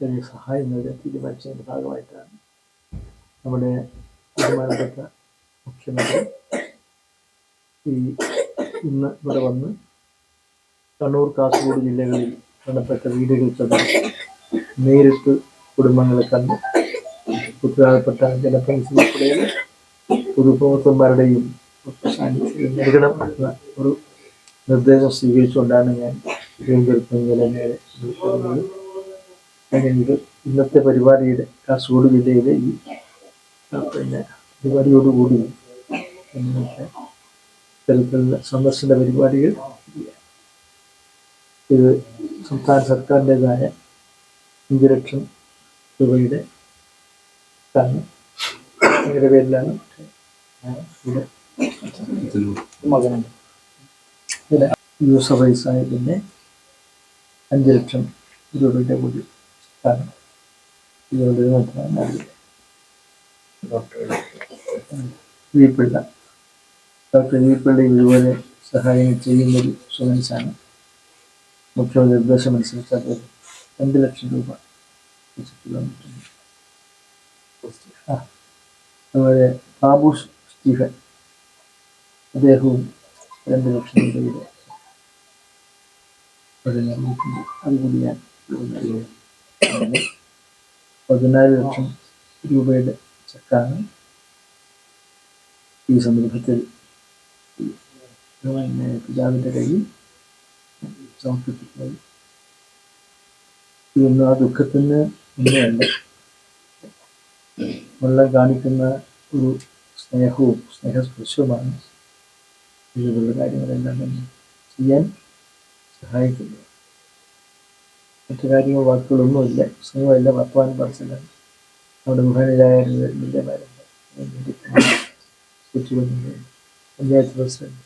Jag är så high nu, jag har tidigare känt mig väldigt varm. നമ്മുടെ ബഹുമാനപ്പെട്ട മുഖ്യമന്ത്രി ഈ ഇന്ന് ഇവിടെ വന്ന് കണ്ണൂർ കാസർഗോഡ് ജില്ലകളിൽ ബന്ധപ്പെട്ട വീടുകൾ ചെന്ന് നേരിട്ട് കുടുംബങ്ങളെ കണ്ട് ഉത്തരവാദപ്പെട്ട ജനപ്രതിനിധി ഉൾപ്പെടെയുള്ള പൊതുപ്രവർത്തകന്മാരുടെയും നൽകണം ഒരു നിർദ്ദേശം സ്വീകരിച്ചുകൊണ്ടാണ് ഞാൻ തിരുവനന്തപുരത്ത് അങ്ങനെ ഇന്നത്തെ പരിപാടിയുടെ കാസർഗോഡ് ജില്ലയിലെ ഈ പിന്നെ പരിപാടിയോടുകൂടി സന്ദർശന പരിപാടികൾ. ഇത് സംസ്ഥാന സർക്കാരിന്റെതായ അഞ്ച് ലക്ഷം രൂപയുടെ അതിന്റെ പേരിലാണ് ഇവിടെ മകനുണ്ട്. ഇതിന് യൂസഫൈ പിന്നെ അഞ്ച് ലക്ഷം രൂപയുടെ കൂടി ആണ് ഇതുകൊണ്ട് മാത്രമാണ് നൽകിയത് വീപ്പിള്ള ഡോക്ടർ വീപ്പിള്ള ഇതുപോലെ സഹായങ്ങൾ ചെയ്യുന്നൊരു സുമൻസാണ് മുഖ്യമന്ത്രി നിർദ്ദേശമനുസരിച്ച് അദ്ദേഹം രണ്ട് ലക്ഷം രൂപ നമ്മുടെ ബാബു സ്റ്റീഫൻ. അദ്ദേഹവും രണ്ട് ലക്ഷം രൂപയുടെ അതുകൂടി ഞാൻ പതിനാല് ലക്ഷം രൂപയുടെ ചെക്കാണ്. ഈ സന്ദർഭത്തിൽ പിതാവിന്റെ കയ്യിൽ സമർപ്പിക്കുന്നത് ഇതൊന്നും ആ ദുഃഖത്തിന് ഒന്നുമല്ല വെള്ളം കാണിക്കുന്ന ഒരു സ്നേഹവും സ്നേഹസ്പർശവുമാണ് ഇതുപോലുള്ള കാര്യങ്ങളെല്ലാം തന്നെ ചെയ്യാൻ സഹായിക്കുന്നത്. മറ്റു കാര്യങ്ങൾ വാക്കുകളൊന്നുമില്ല. സ്നേഹമല്ല വർത്തമാനം പറച്ചില്ല നമ്മുടെ മുഖാനിലായ മില്യമാരുണ്ട് പഞ്ചായത്ത് പ്രസിഡന്റ്